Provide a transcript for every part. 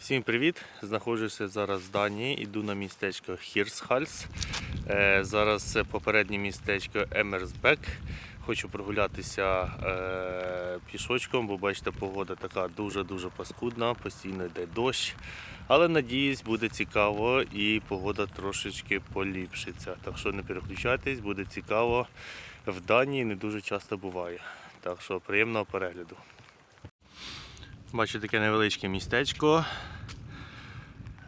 Всім привіт! Знаходжуся зараз в Данії, іду на містечко Хірсхальс. Е, Зараз це попереднє містечко Емерсбек. Хочу прогулятися е, пішочком, бо бачите, погода така дуже-дуже паскудна, постійно йде дощ. Але надіюсь, буде цікаво і погода трошечки поліпшиться. Так що не переключайтесь, буде цікаво. В Данії не дуже часто буває. Так що приємного перегляду. Бачу таке невеличке містечко.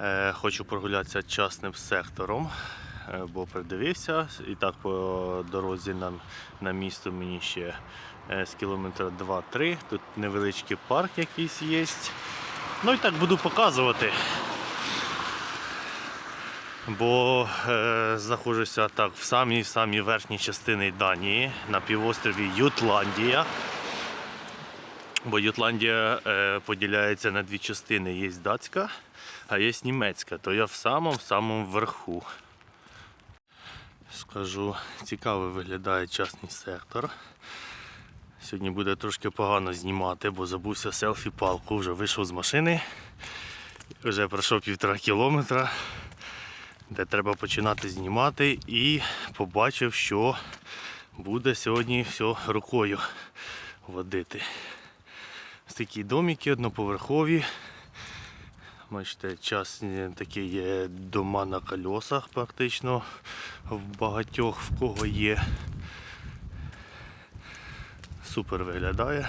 Е, Хочу прогулятися частним сектором, е, бо придивився. І так по дорозі на, на місто мені ще е, з кілометра 2-3. Тут невеличкий парк якийсь є. Ну і так буду показувати. Бо е, знаходжуся так в самій самій верхній частині Данії на півострові Ютландія. Бо Ютландія е, поділяється на дві частини. Є датська, а є німецька. То я в самому самому верху. Скажу, цікаво виглядає частний сектор. Сьогодні буде трошки погано знімати, бо забувся селфі-палку. Вже вийшов з машини. Вже пройшов півтора кілометра, де треба починати знімати і побачив, що буде сьогодні все рукою водити. Такі домики одноповерхові. Бачите, час такі є дома на колесах практично в багатьох в кого є. Супер виглядає.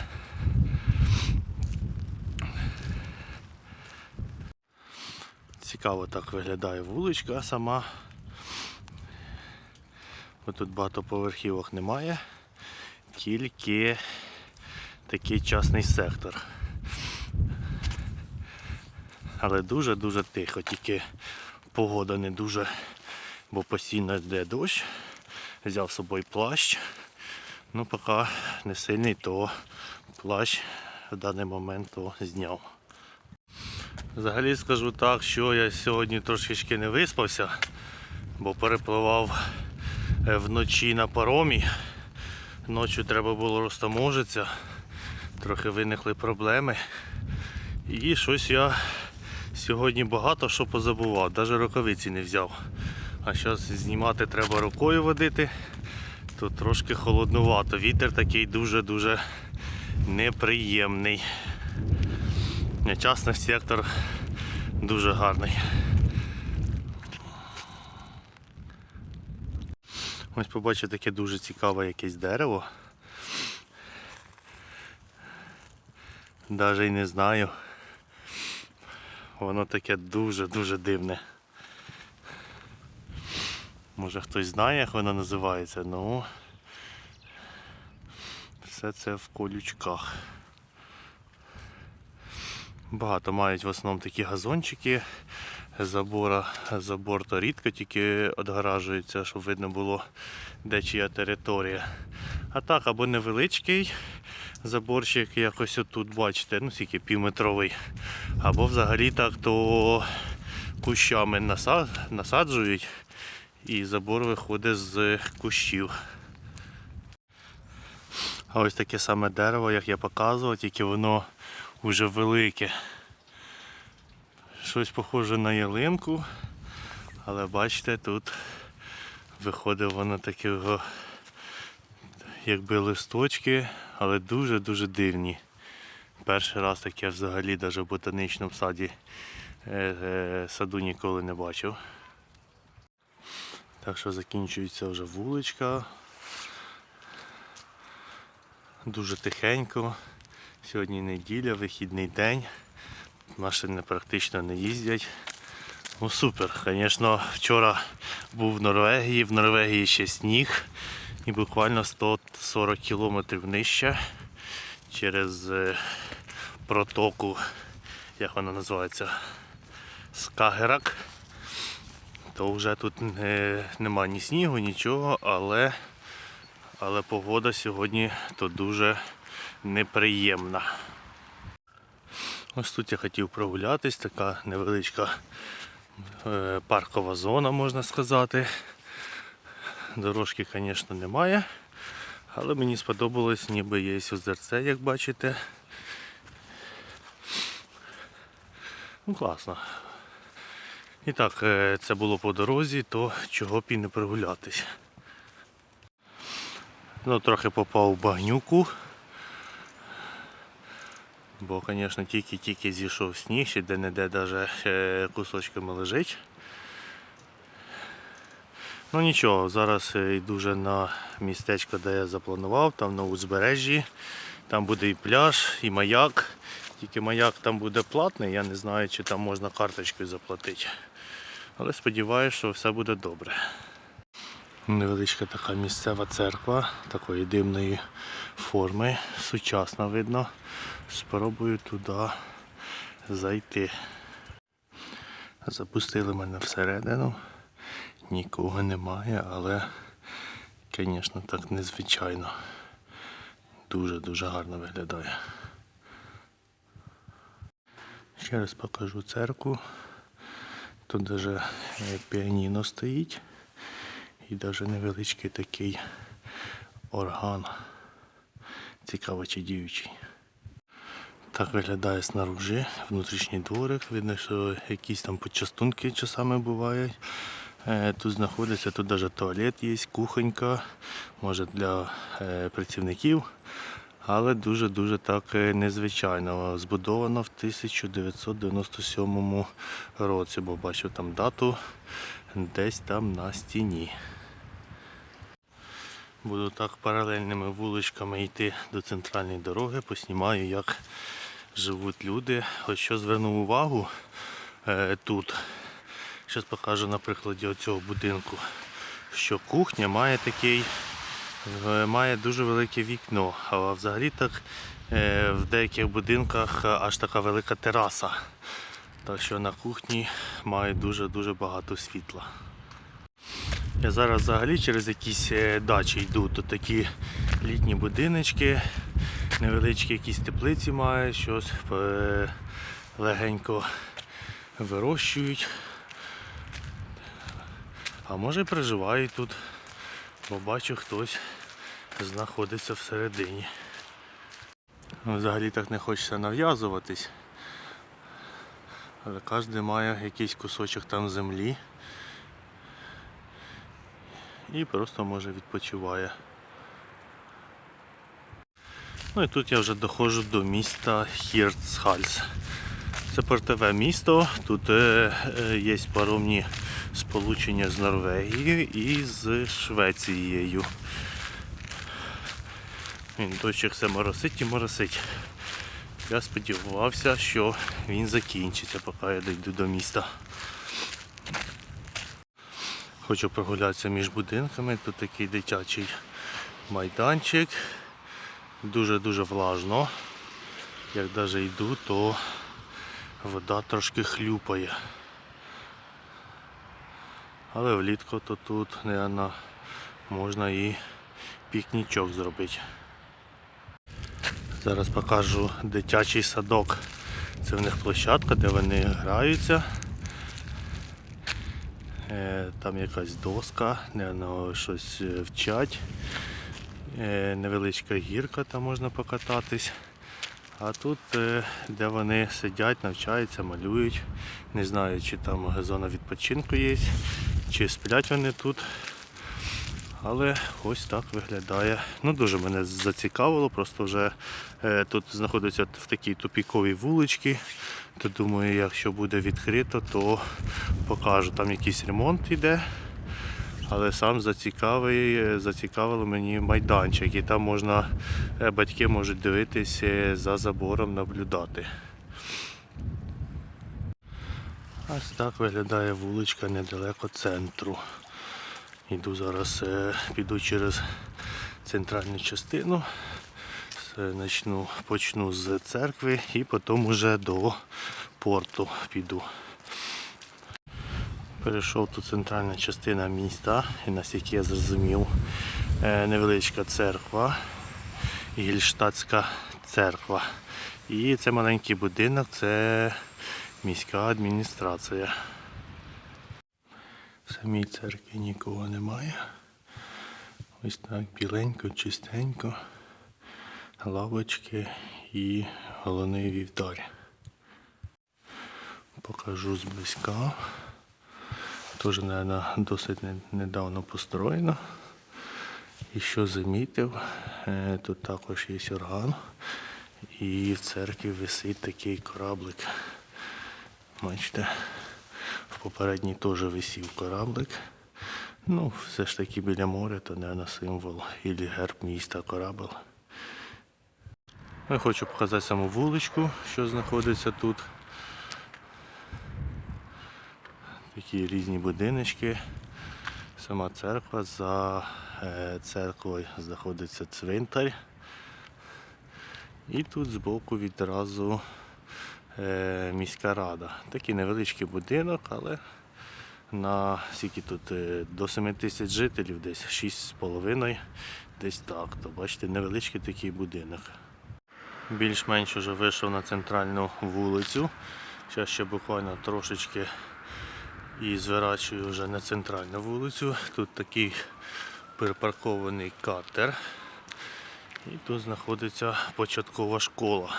Цікаво так виглядає вуличка сама. Бо тут багатоповерхівок немає, тільки такий частний сектор. Але дуже-дуже тихо, тільки погода не дуже, бо постійно йде дощ. Взяв з собою плащ. Ну, поки не сильний, то плащ в даний момент то зняв. Взагалі скажу так, що я сьогодні трошечки не виспався, бо перепливав е, вночі на паромі. Ночі треба було розтаможитися трохи виникли проблеми. І щось я сьогодні багато що позабував, навіть рукавиці не взяв. А зараз знімати треба рукою водити, то трошки холоднувато. Вітер такий дуже-дуже неприємний. Частний сектор дуже гарний. Ось побачив таке дуже цікаве якесь дерево. Даже й не знаю. Воно таке дуже-дуже дивне. Може хтось знає, як воно називається, ну все це в колючках. Багато мають в основному такі газончики. Забора, забор то рідко тільки відгаражується, щоб видно було де чия територія. А так, або невеличкий заборчик, якось отут бачите, ну скільки півметровий. Або взагалі так, то кущами насаджують і забор виходить з кущів. А ось таке саме дерево, як я показував, тільки воно вже велике. Щось похоже на ялинку, але бачите, тут виходить воно такого, якби листочки, але дуже-дуже дивні. Перший раз таке взагалі навіть в ботанічному саді е, е, саду ніколи не бачив. Так що закінчується вже вуличка. Дуже тихенько. Сьогодні неділя, вихідний день. Машини практично не їздять. Ну супер. Звісно, вчора був в Норвегії, в Норвегії ще сніг і буквально 140 кілометрів нижче через е, протоку, як вона називається, Скагерак. То вже тут не, нема ні снігу, нічого, але, але погода сьогодні то дуже неприємна. Ось тут я хотів прогулятись, така невеличка е, паркова зона, можна сказати. Дорожки, звісно, немає, але мені сподобалось, ніби є озерце, як бачите. Ну, класно. І так, е, це було по дорозі, то чого б і не прогулятись. Ну, трохи попав в багнюку. Бо, звісно, тільки-тільки зійшов сніг, ще де-не-де навіть кусочками лежить. Ну нічого, зараз е, йду вже на містечко, де я запланував, там на узбережжі. Там буде і пляж, і маяк. Тільки маяк там буде платний, я не знаю, чи там можна карточкою заплатити. Але сподіваюся, що все буде добре. Невеличка така місцева церква такої дивної форми, сучасна видно. Спробую туди зайти. Запустили мене всередину. Нікого немає, але, звісно, так незвичайно. Дуже-дуже гарно виглядає. Ще раз покажу церкву. Тут навіть піаніно стоїть і навіть невеличкий такий орган. Цікаво чи діючий. Так виглядає снаружи, внутрішній дворик. Видно, що якісь там почастунки часами бувають. Е, Тут знаходиться, тут навіть туалет є, кухонька, може для е, працівників. Але дуже-дуже так е, незвичайно. Збудовано в 1997 році, бо бачив там дату десь там на стіні. Буду так паралельними вуличками йти до центральної дороги, поснімаю, як живуть люди. Ось що звернув увагу тут. Зараз покажу на прикладі оцього будинку, що кухня має такий, е, має дуже велике вікно, а взагалі так е, в деяких будинках аж така велика тераса. Так що на кухні має дуже-дуже багато світла. Я зараз взагалі через якісь е, дачі йду. Тут такі літні будиночки, невеличкі якісь теплиці мають, щось легенько вирощують. А може проживають тут, бо бачу хтось знаходиться всередині. Взагалі так не хочеться нав'язуватись. Але кожен має якийсь кусочок там землі і просто може відпочиває. Ну і тут я вже доходжу до міста Хірцхальс. Це портове місто, тут е, е, є паромні сполучення з Норвегією і з Швецією. Він дощик все моросить і моросить. Я сподівався, що він закінчиться, поки я дійду до міста. Хочу прогулятися між будинками. Тут такий дитячий майданчик. Дуже-дуже влажно. Як навіть йду, то вода трошки хлюпає. Але влітку то тут, мабуть, можна і пікнічок зробити. Зараз покажу дитячий садок. Це в них площадка, де вони граються. Е, Там якась доска, наверно, щось е, вчать. Е, Невеличка гірка, там можна покататись. А тут, де вони сидять, навчаються, малюють. Не знаю, чи там зона відпочинку є, чи сплять вони тут. Але ось так виглядає. Ну дуже мене зацікавило, просто вже е, тут знаходиться в такій тупіковій вуличці. То думаю, якщо буде відкрито, то покажу. Там якийсь ремонт йде. Але сам е, зацікавило мені майданчик. І там можна, е, батьки можуть дивитися е, за забором, наблюдати. Ось так виглядає вуличка недалеко центру. Йду зараз, е, піду через центральну частину. Начну, почну з церкви і потім уже до порту піду. Перейшов тут центральна частина міста, і наскільки я зрозумів, е, невеличка церква, Гільштатська церква. І це маленький будинок, це міська адміністрація. В самій церкві нікого немає. Ось так біленько, чистенько, лавочки і головний вівтар. Покажу зблизька. Теж, мабуть, досить недавно построєно. І що замітив, е, тут також є орган. І в церкві висить такий кораблик. Бачите, в попередній теж висів кораблик. Ну, все ж таки біля моря, то, мабуть, символ і герб міста корабль. Я хочу показати саму вуличку, що знаходиться тут. Такі різні будиночки. Сама церква. За е, церквою знаходиться цвинтар. І тут збоку відразу міська рада. Такий невеличкий будинок, але на скільки тут е, до 7 тисяч жителів, десь 6,5, десь так. То бачите, невеличкий такий будинок. Більш-менш вже вийшов на центральну вулицю. Зараз ще буквально трошечки і зворачую вже на центральну вулицю. Тут такий припаркований катер. І тут знаходиться початкова школа.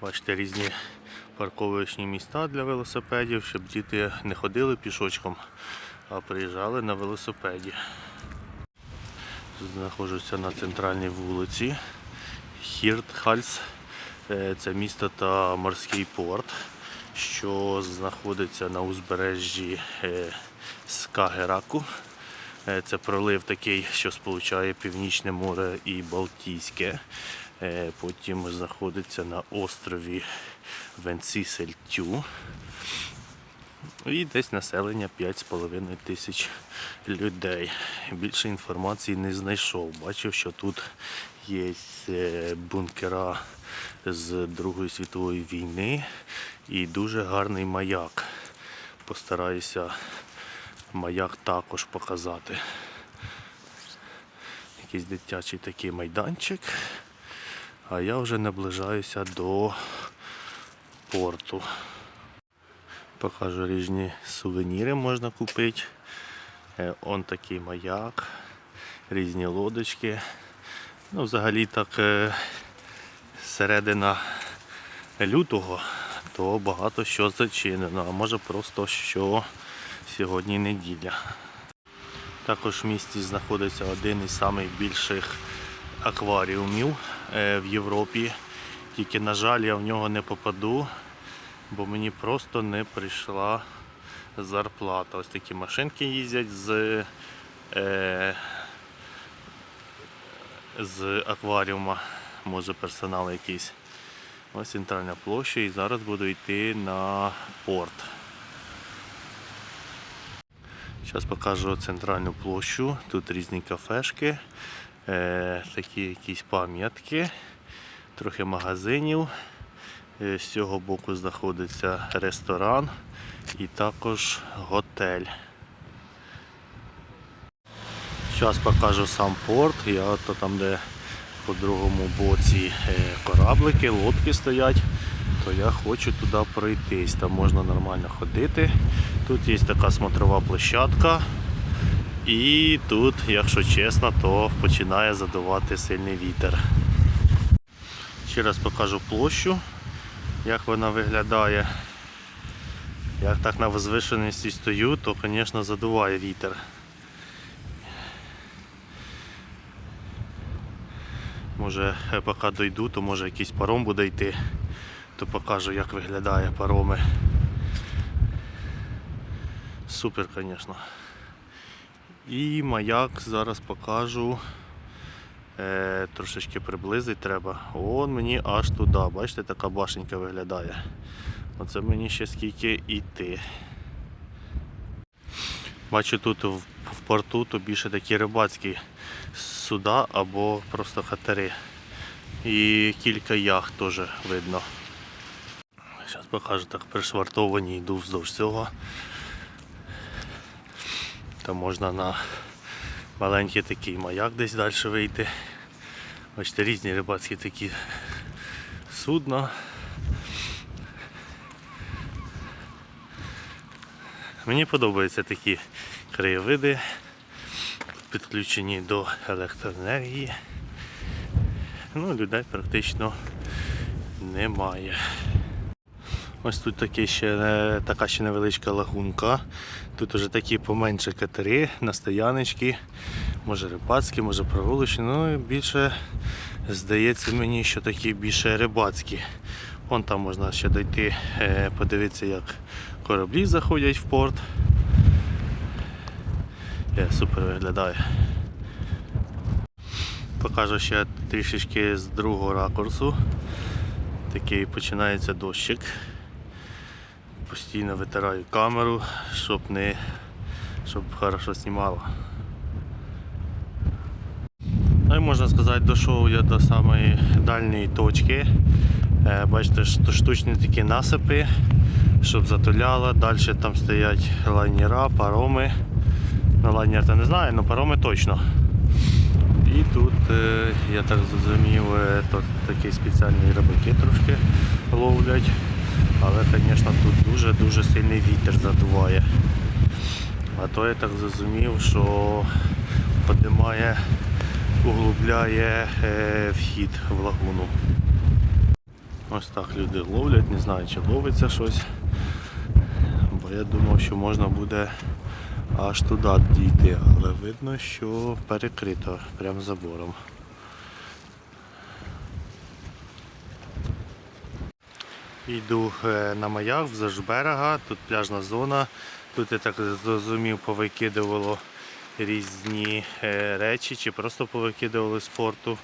Бачите, різні парковочні міста для велосипедів, щоб діти не ходили пішочком, а приїжджали на велосипеді. Знаходжуся на центральній вулиці. Хіртхальс. Е, Це місто та морський порт, що знаходиться на узбережжі е, Скагераку. Е, Це пролив такий, що сполучає Північне море і Балтійське. Потім знаходиться на острові Венцісельтю. І десь населення 5,5 тисяч людей. Більше інформації не знайшов. Бачив, що тут є е, бункера з Другої світової війни і дуже гарний маяк. Постараюся маяк також показати. Якийсь дитячий такий майданчик. А я вже наближаюся до порту. Покажу різні сувеніри можна купити. Е, Он такий маяк, різні лодочки. Ну, взагалі так е, середина лютого, то багато що зачинено, а може просто що сьогодні неділя. Також в місті знаходиться один із найбільших акваріумів е, в Європі. Тільки, на жаль, я в нього не попаду, бо мені просто не прийшла зарплата. Ось такі машинки їздять з, е, з акваріума, може персонал якийсь. Ось центральна площа і зараз буду йти на порт. Зараз покажу центральну площу. Тут різні кафешки, е, такі якісь пам'ятки, трохи магазинів. Е, З цього боку знаходиться ресторан і також готель. Зараз покажу сам порт. Я от там, де по другому боці е, кораблики, лодки стоять, то я хочу туди пройтись. Там можна нормально ходити. Тут є така смотрова площадка. І тут, якщо чесно, то починає задувати сильний вітер. Ще раз покажу площу, як вона виглядає. Як так на возвишеності стою, то, звісно, задуває вітер. Може, поки дойду, то може якийсь паром буде йти, то покажу, як виглядає пароми. Супер, звісно. І маяк зараз покажу. Е, трошечки приблизити треба. Он мені аж туди. Бачите, така башенька виглядає. Оце мені ще скільки йти. Бачу тут в, порту то більше такі рибацькі суда або просто хатери. І кілька яхт теж видно. Зараз покажу так пришвартовані, йду вздовж цього. Там можна на маленький такий маяк десь далі вийти. Бачите, різні рибацькі такі судна. Мені подобаються такі краєвиди, підключені до електроенергії. Ну, людей практично немає. Ось тут такі ще, така ще невеличка лагунка. Тут уже такі поменше катери, настояночки, може рибацькі, може прогулочні. Ну і більше здається мені, що такі більше рибацькі. Вон там можна ще дойти, е, подивитися, як кораблі заходять в порт. Е, Супер виглядає. Покажу ще трішечки з другого ракурсу. Такий починається дощик. Постійно витираю камеру, щоб не щоб хорошо знімало. Ну і можна сказати, дійшов я до самої дальньої точки. Е, Бачите, штучні такі насипи, щоб затуляло. Далі там стоять лайнера, пароми. Ну, лайнер то не знаю, але пароми точно. І тут, е, я так зрозумів, е, то такі спеціальні рибаки трошки ловлять. Але, звісно, тут дуже-дуже сильний вітер задуває. А то я так зрозумів, що піднімає, углубляє е, вхід в лагуну. Ось так люди ловлять, не знаю чи ловиться щось. Бо я думав, що можна буде аж туди дійти, але видно, що перекрито прямо забором. Йду е, на маяк вздовж берега, тут пляжна зона. Тут я так зрозумів, повикидувало різні е, речі чи просто повикидували з порту.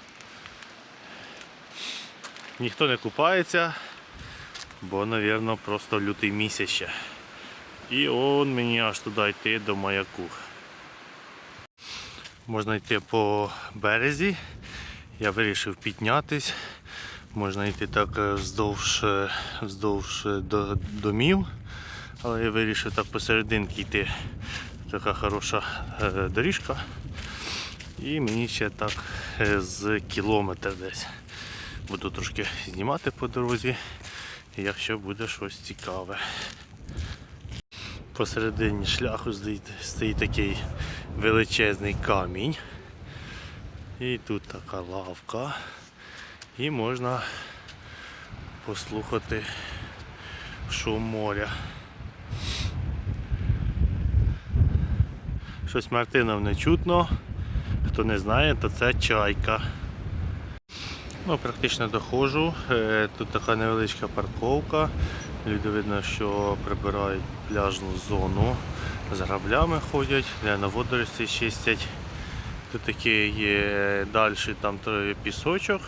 Ніхто не купається, бо, мабуть, просто лютий місяць. І он мені аж туди йти до маяку. Можна йти по березі. Я вирішив піднятись. Можна йти так е, вздовж, е, вздовж е, до домів. Але я вирішив так посерединки йти. Така хороша доріжка. І мені ще так з кілометр десь. Буду трошки знімати по дорозі, якщо буде щось цікаве. Посередині шляху стоїть такий величезний камінь. І тут така лавка. І можна послухати шум моря. Щось Мартинов не чутно. Хто не знає, то це чайка. Ну, практично доходжу. Е, Тут така невеличка парковка. Люди видно, що прибирають пляжну зону. З граблями ходять, на водорості чистять. Тут таке є далі там пісочок,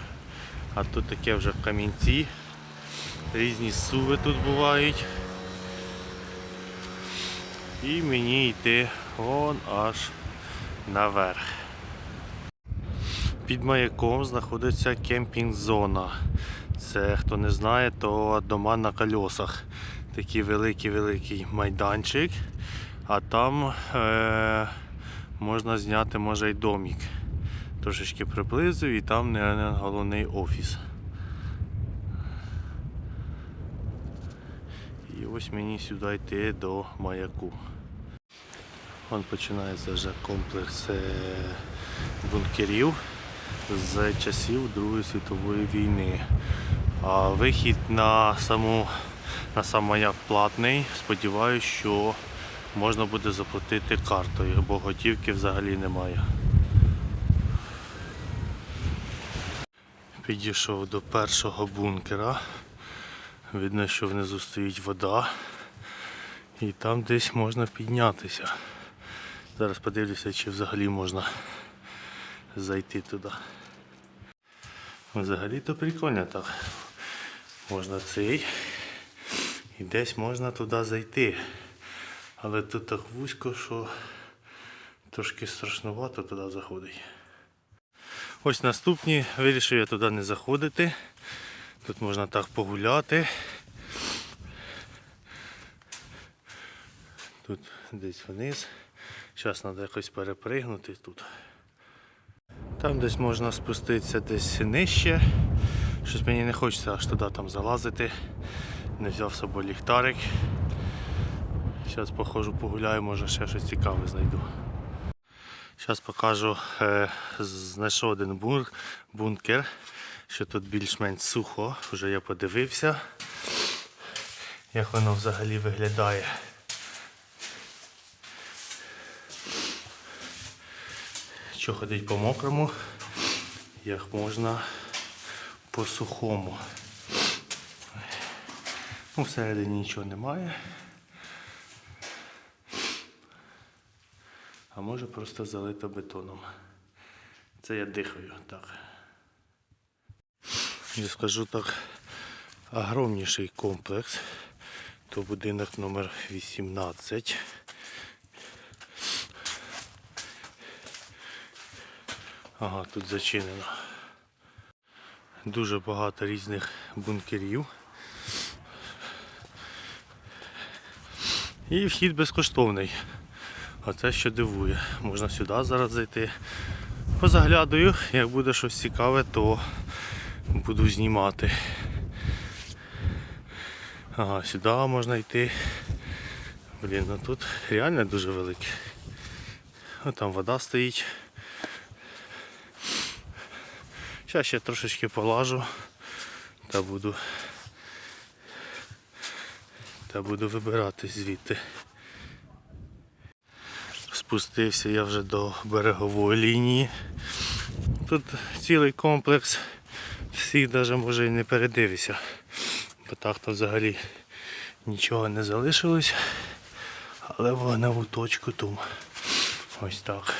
а тут таке вже камінці. Різні суви тут бувають. І мені йти вон аж наверх. Під маяком знаходиться кемпінг-зона. Це хто не знає, то дома на колесах. Такий великий-великий майданчик. А там е- можна зняти може й домик. Трошечки приблизив і там не головний офіс. І ось мені сюди йти до маяку. Вон починається вже комплекс е, бункерів з часів Другої світової війни. А вихід на саму на сам маяк платний. Сподіваюсь, що можна буде заплатити картою, бо готівки взагалі немає. Підійшов до першого бункера. Видно, що внизу стоїть вода. І там десь можна піднятися. Зараз подивлюся, чи взагалі можна зайти туди. Взагалі то прикольно так. Можна цей. І десь можна туди зайти. Але тут так вузько, що трошки страшнувато туди заходить. Ось наступні, вирішив я туди не заходити. Тут можна так погуляти. Тут десь вниз. Зараз треба якось перепригнути тут. Там десь можна спуститися десь нижче. Щось мені не хочеться аж туди там залазити. Не взяв з собою ліхтарик. Зараз походжу погуляю, може ще щось цікаве знайду. Зараз покажу, е, знайшов один бункер, що тут більш-менш сухо, вже я подивився. як воно взагалі виглядає. Що ходить по мокрому, як можна по сухому. Ну, всередині нічого немає. А може просто залито бетоном. Це я дихаю так. Я скажу так, огромніший комплекс. То будинок номер 18. Ага, тут зачинено. Дуже багато різних бункерів. І вхід безкоштовний. Оце що дивує. Можна сюди зараз зайти. Позаглядаю, як буде щось цікаве, то буду знімати. Ага, сюди можна йти. Блін, ну тут реально дуже велике. О, там вода стоїть. Зараз ще трошечки полажу та буду та буду вибирати звідти. Спустився я вже до берегової лінії. Тут цілий комплекс, всіх навіть може і не передивися. Бо так то взагалі нічого не залишилось. Але вогневу точку тут. Ось так.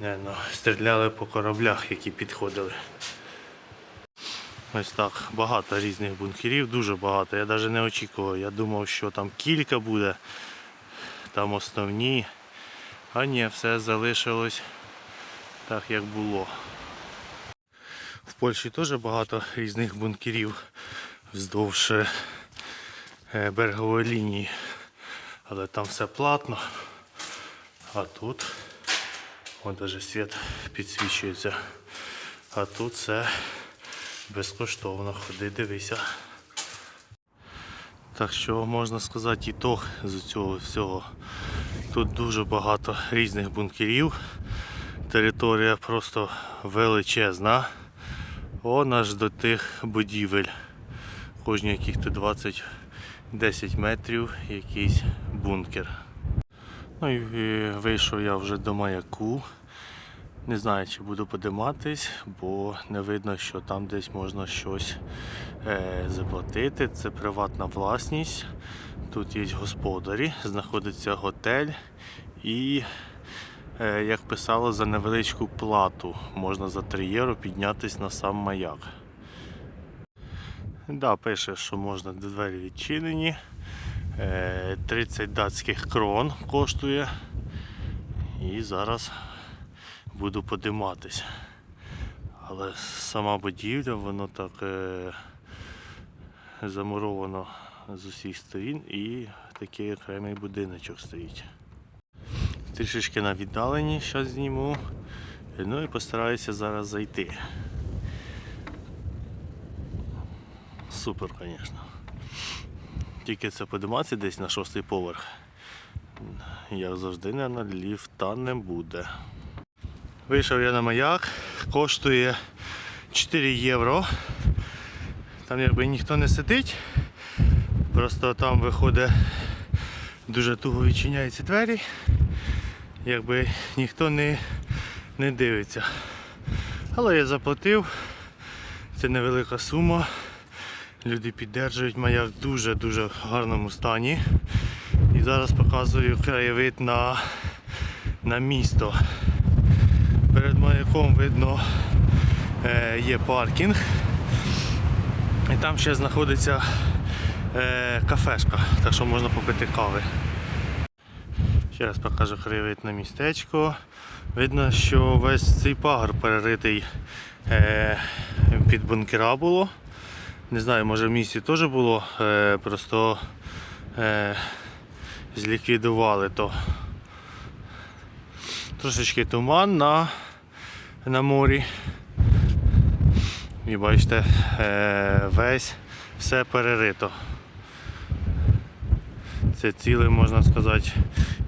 Не, ну, стріляли по кораблях, які підходили. Ось так, багато різних бункерів, дуже багато. Я навіть не очікував. Я думав, що там кілька буде, там основні. А ні, все залишилось так, як було. В Польщі теж багато різних бункерів вздовж е, берегової лінії. Але там все платно. А тут Вон даже світ підсвічується. А тут все безкоштовно. Ходи, дивися. Так що можна сказати ітог з цього всього. Тут дуже багато різних бункерів. Територія просто величезна. Он аж до тих будівель. Кожні яких-то 20-10 метрів якийсь бункер. Ну і вийшов я вже до маяку. Не знаю, чи буду подиматись, бо не видно, що там десь можна щось е, заплатити. Це приватна власність. Тут є господарі, знаходиться готель і, е, як писало, за невеличку плату можна за 3 євро піднятися на сам маяк. Да, пише, що можна двері відчинені. Е, 30 датських крон коштує. І зараз буду подиматись. Але сама будівля, воно так е, замуровано з усіх сторін і такий окремий будиночок стоїть. Трішечки на віддаленні зараз зніму. Ну і постараюся зараз зайти. Супер, звісно. Тільки це подиматися десь на шостий поверх. Як завжди, на ліфта не буде. Вийшов я на маяк, коштує 4 євро. Там якби ніхто не сидить, просто там виходить дуже туго відчиняються двері, якби ніхто не, не дивиться. Але я заплатив, це невелика сума. Люди піддержують маяк в дуже-дуже гарному стані. І зараз показую краєвид на, на місто. Перед маяком видно е, є паркінг. І там ще знаходиться е, кафешка, так що можна попити кави. Ще раз покажу краєвид на містечко. Видно, що весь цей пагор переритий е, під бункера було. Не знаю, може в місті теж було, просто зліквідували то. Трошечки туман на, на морі. І бачите, е, весь все перерито. Це ціле, можна сказати,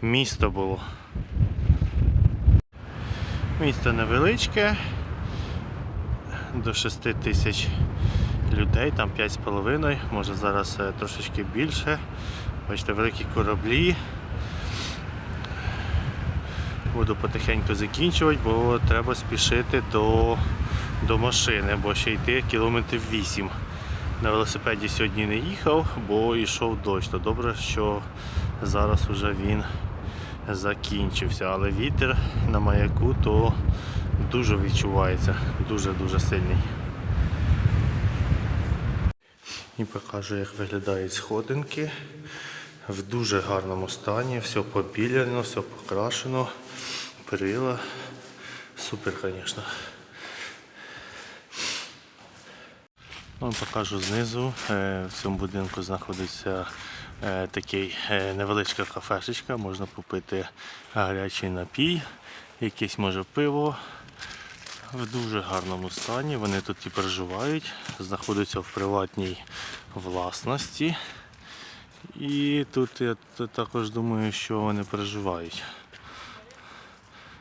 місто було. Місто невеличке, до 6 тисяч людей, там 5,5, може зараз е, трошечки більше. Бачите, великі кораблі. Буду потихеньку закінчувати, бо треба спішити до, до машини, бо ще йти кілометрів 8. На велосипеді сьогодні не їхав, бо йшов дощ. То добре, що зараз вже він закінчився. Але вітер на маяку то дуже відчувається, дуже-дуже сильний. І покажу, як виглядають сходинки. В дуже гарному стані, все побіляно, все покрашено, перила. Супер, звісно. Вам покажу знизу. Е, В цьому будинку знаходиться е, такий е, невеличка кафешечка, можна попити гарячий напій, якесь може пиво. В дуже гарному стані. Вони тут і проживають, знаходяться в приватній власності. І тут я також думаю, що вони проживають.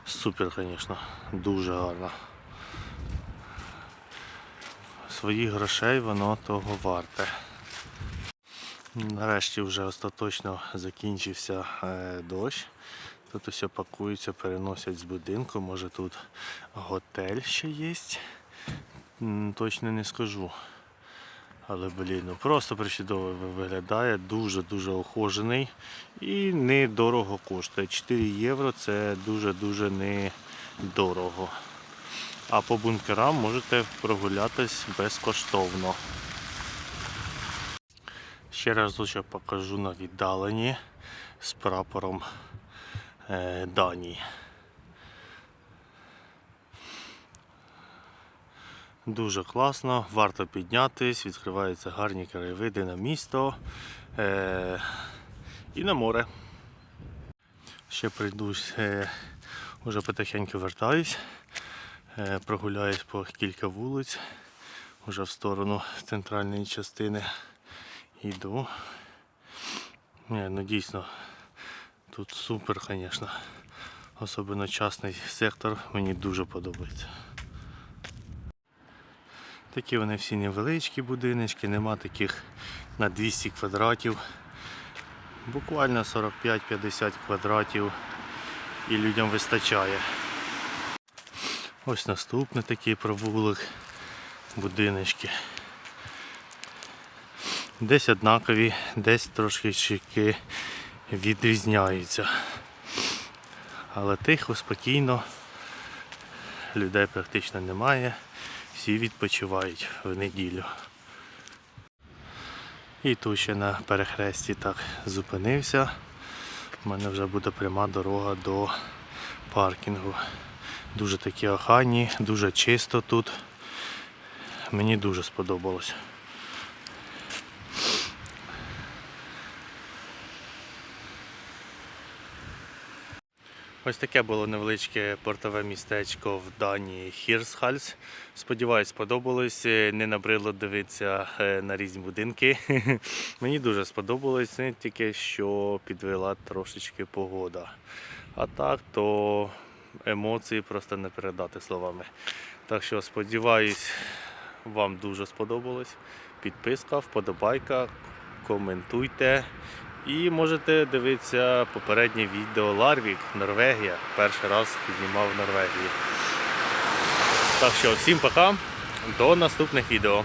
Супер, звісно, дуже гарно. Своїх грошей воно того варте. Нарешті вже остаточно закінчився е, дощ. Тут усе пакується, переносять з будинку. Може тут готель ще є. Точно не скажу. Але блін, ну просто причудово виглядає, дуже-дуже охожений і недорого коштує. 4 євро це дуже-дуже недорого. А по бункерам можете прогулятись безкоштовно. Ще раз лише покажу на віддаленні з прапором е, Данії. Дуже класно, варто піднятись, відкриваються гарні краєвиди на місто е- і на море. Ще прийдусь, е- вже потихеньку вертаюсь, е- прогуляюсь по кілька вулиць, вже в сторону центральної частини йду. Ні, ну дійсно, тут супер, звісно. Особливо частний сектор мені дуже подобається. Такі вони всі невеличкі будиночки, нема таких на 200 квадратів. Буквально 45-50 квадратів і людям вистачає. Ось наступний такий провулок, будиночки. Десь однакові, десь трошки відрізняються. Але тихо, спокійно, людей практично немає всі відпочивають в неділю. І тут ще на перехресті так зупинився. У мене вже буде пряма дорога до паркінгу. Дуже такі охайні, дуже чисто тут. Мені дуже сподобалось. Ось таке було невеличке портове містечко в Данії Хірсхальс. Сподіваюсь, сподобалось. Не набрило дивитися е, на різні будинки. Мені дуже сподобалось, не тільки що підвела трошечки погода. А так, то емоції просто не передати словами. Так що сподіваюсь, вам дуже сподобалось. Підписка, вподобайка, коментуйте. І можете дивитися попереднє відео Ларвік, Норвегія. Перший раз знімав в Норвегії. Так що всім пока, до наступних відео.